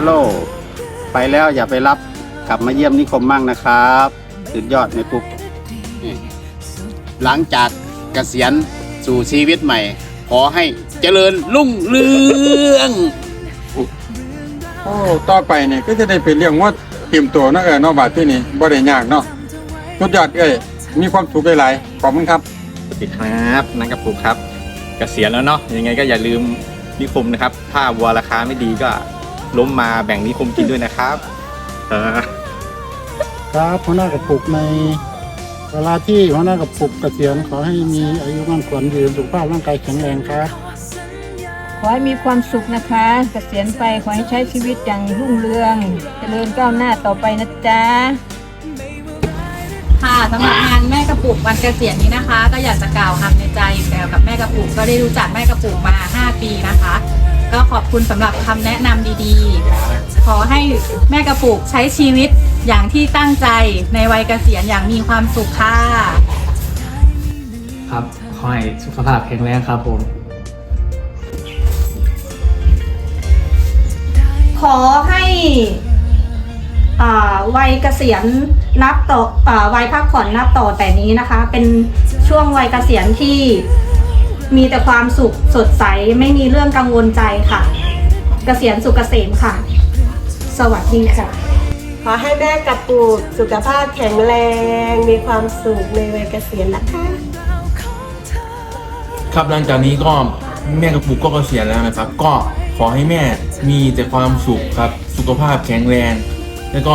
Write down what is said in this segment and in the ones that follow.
ฮัลโหล ไปแล้วอย่าไปรับ กลับมาเยี่ยมนิคมมั่งนะครับสุดยอดในปุ๊กนี่หลังจากเกษียณสู่ชีวิตใหม่ ขอให้เจริญรุ่งเรือง โอ้ต่อไปเนี่ยก็จะได้ไปเลี้ยงว่าเตรียมตัวเนาะเออเนาะบาดที่นี่บ่ได้ยากเนาะสุดยอดเอ้ยมีความสุขหลายๆขอบคุณครับสวัสดีครับนังกระปุกครับ เกษียณแล้วเนาะยังไงก็อย่าลืมนิคมนะครับ ถ้าวัวราคาไม่ดีก็ ล้มมาแบ่งนิคมกินด้วยนะครับเออครับหัวหน้ากับปลุกในเวลาที่หัวหน้ากับปลุกเกษียณขอให้มีอายุมั่นขวัญยืนสุขภาพร่างกายแข็งแรงครับขอให้มีความสุขนะคะเกษียณไปขอให้ใช้ชีวิตอย่างรุ่งเรือง เจริญก้าวหน้าต่อไปนะจ๊ะค่ะสำหรับงานแม่กระปุกวันเกษียณนี้นะคะ ก็อยากจะกล่าวคำในใจแซวกับแม่กระปุกก็ได้รู้จักแม่กระปุกมา 5 ปีนะคะ ก็ขอบคุณสำหรับคำแนะนำดีๆ ขอให้แม่กระปุกใช้ชีวิตอย่างที่ตั้งใจในวัยเกษียณอย่างมีความสุขค่ะ ครับ ขอให้สุขภาพแข็งแรงครับผม ขอให้อ่าวัยเกษียณนับต่ออาวัยพักผ่อนนับต่อแต่นี้นะคะ เป็นช่วงวัยเกษียณที่ มีแต่ความสุขสดใสไม่มีเรื่องกังวลใจค่ะเกษียณสุขเกษมค่ะ สวัสดีค่ะ ขอให้แม่กับปู่สุขภาพแข็งแรง มีความสุขในวัยเกษียณนะคะครับหลังจากนี้ก็แม่กับปู่ก็เกษียณแล้วนะครับ ก็ขอให้แม่มีแต่ความสุขครับ สุขภาพแข็งแรง แล้วก็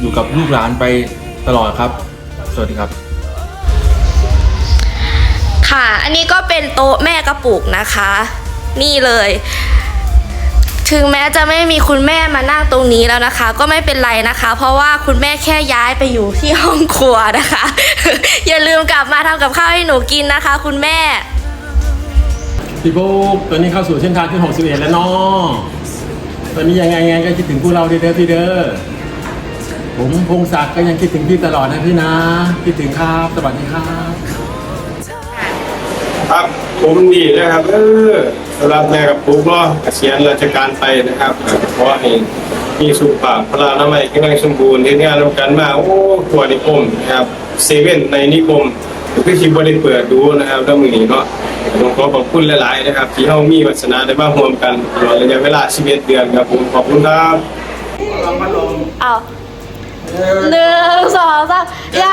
อยู่กับลูกหลานไปตลอดครับ สวัสดีครับ ค่ะ อันนี้ก็เป็นโต๊ะแม่กระปุกนะคะ นี่เลย ถึงแม้จะไม่มีคุณแม่มานั่งตรงนี้แล้วนะคะ ก็ไม่เป็นไรนะคะ เพราะว่าคุณแม่แค่ย้ายไปอยู่ที่ห้องครัวนะคะ อย่าลืมกลับมาทำกับข้าวให้หนูกินนะคะ คุณแม่พี่บุ๊กตอนนี้เข้าสู่เส้นทางที่61แล้วเนาะตอนนี้ยังไงไงก็คิดถึงพวกเราเด้อพี่เด้อผมพงศักดิ์ก็ยังคิดถึงพี่ตลอดนะพี่นะ คิดถึงครับ สวัสดีครับ ครับผมดีนะครับเออสำหรับแม่กับปุ๊กเนาะเกษียณราชการไปนะครับเพราะว่าให้มีสุขภาพพลานามัยแข็งแรงสมบูรณ์ที่งานทำกันมาโอ้ตัวนิคมนะครับเซเว่นในนิคมคือที่บริเปิดดูนะครับแล้วมือนี้เนาะผมขอขอบคุณหลาย ๆ นะครับ ที่เฮามีวัฒนาได้มาร่วมกันตลอดระยะเวลา11เดือนครับผมขอบคุณครับเอาหนึ่งสองสามยา